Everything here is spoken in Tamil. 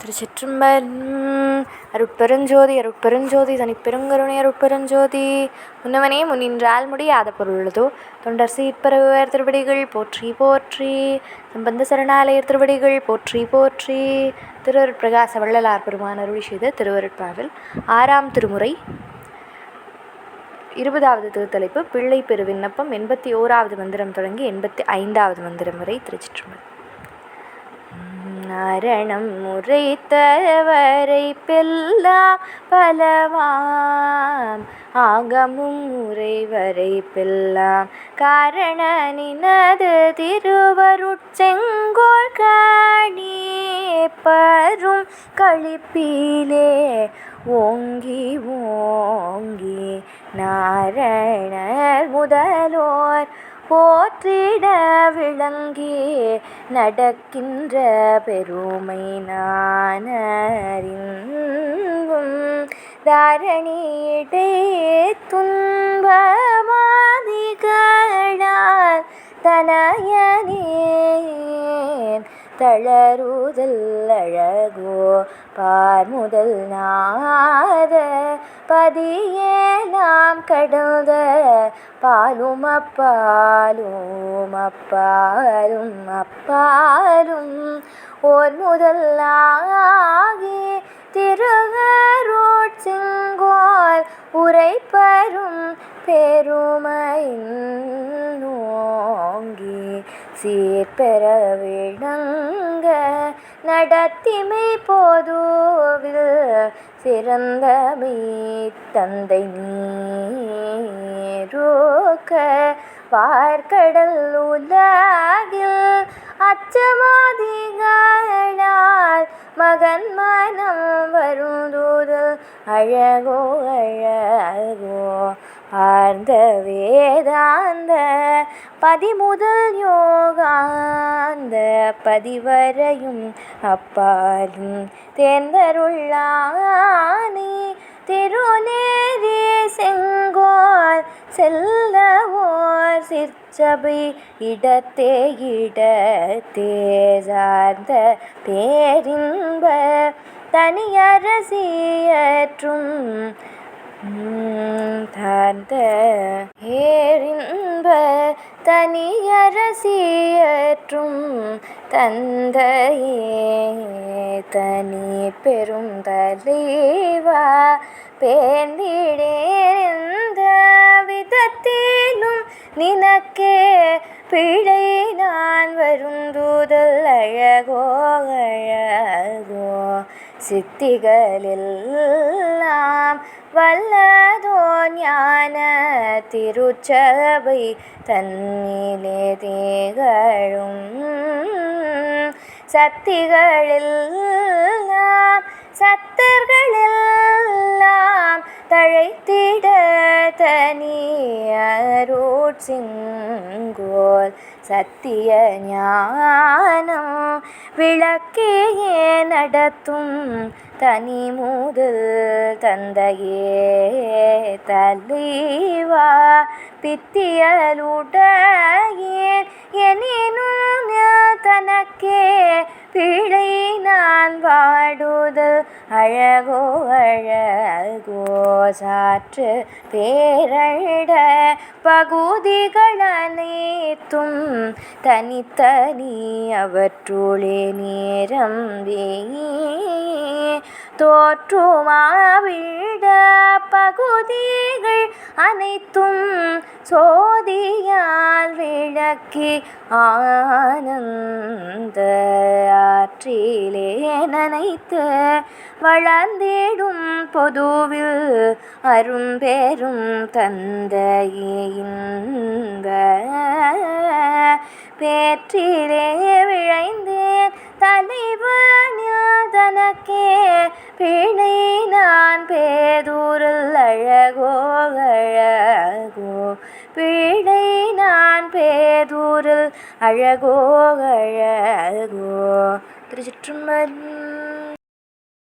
திருச்சிற்றம்பலம் அருட்பெருஞ்சோதி அருட்பெருஞ்சோதி தனிப்பெருங்கருணை அருட்பெருஞ்சோதி. முன்னவனே முன்னின்றால் முடியாத பொருளதோ தொண்டர் சீர்பரவர் திருவடிகள் போற்றி போற்றி. சம்பந்த சரணாலயர் திருவடிகள் போற்றி போற்றி. திருவருட்பிரகாச வள்ளலார் பெருமான் அருள் செய்த திருவருட்பாவில் ஆறாம் திருமுறை. இருபதாவது திருத்தலைப்பு பிள்ளை பெரு விண்ணப்பம் எண்பத்தி ஓராவது மந்திரம் தொடங்கி எண்பத்தி ஐந்தாவது மந்திரம் வரை திருச்சிற்றம்பலம் நரணம் முறைத்தவரை பெல்லா பலவாம் ஆகமும் முறைவரை பெல்லாம் காரணனினது திருவருட்செங்கோள் காணி பரும் கழிப்பிலே ஓங்கி ஓங்கி நாரணர் முதலோர் போற்றிட விளங்கி நடக்கின்ற பெருமை நானறிவும் தாரணியிடே துன்பமாதிகளால் தனயனேன் தளருதல் அழகோ பார்முதல் நாத பதியே நாம் கடந்த பாலும் அப்பாலும் அப்பாலும். அப்பாலும் ஓர் முதலாகி திருகரோட் செங்கோல் உரைப்பரும் பெருமையின் நோங்கி சீர்பெற விளங்க நடத்திமை போதுவில் சிறந்த தந்தை நீரோக்க பார்க்கடல் உலகில் அச்சமாதிகளால் மகன் மனம் வருந்தூதல் அழகோ அழகோ ஆர்ந்த வேதாந்த பதிமுதல் யோகாந்த பதிவரையும் அப்பாலும் தேர்ந்தருள்ளானே திருநேரி செங்கோல் செல்லவோர் சிற்சபை இடத்தே இடத்தே சார்ந்த பேரின்ப தனியரசியற்றும் தார்ந்த ஏறின்ப தனியரசியற்றும் தந்தையே தனி பெரும் தலைவா பேர்ந்திடேந்த விதத்திலும் நினக்கே பிழை நான் வருந்துதல் அழகோகள் சித்திகளெல்லாம் வல்லதோ ஞான திருச்சபை தன்னிலே திகழும். சக்திகளெல்லாம் சத்தர்களெல்லாம் தழைத்திட தனி அருட்சிங்கோல் சத்திய ஞானம் விளக்கேயே நடத்தும்? தனி முதல் தந்தையே தலைவா பித்தியலுடையேன். எனினும் தனக்கே பிழை நான் வா அழகோ அழகோ சாற்று பேரழ பகுதிகள் அனைத்தும் தனித்தனி அவற்றுளே நேரம்பே தோற்றுமாவிட பகுதிகள் அனைத்தும் சோதியால் விளக்கி ஆனந்த ஆற்றிலே நனைத்து வளர்ந்தேடும் பொதுவில் அரும்பெரும் தந்தையின்ப பேற்றிலே விழைந்தேன் தலைவனில் தனக்கே பிழை நான் பேதூரில் அழகோ அழகோ. பிழை நான் பேதூரில் அழகோ அழகோ. திருச்சிற்றம்பலம்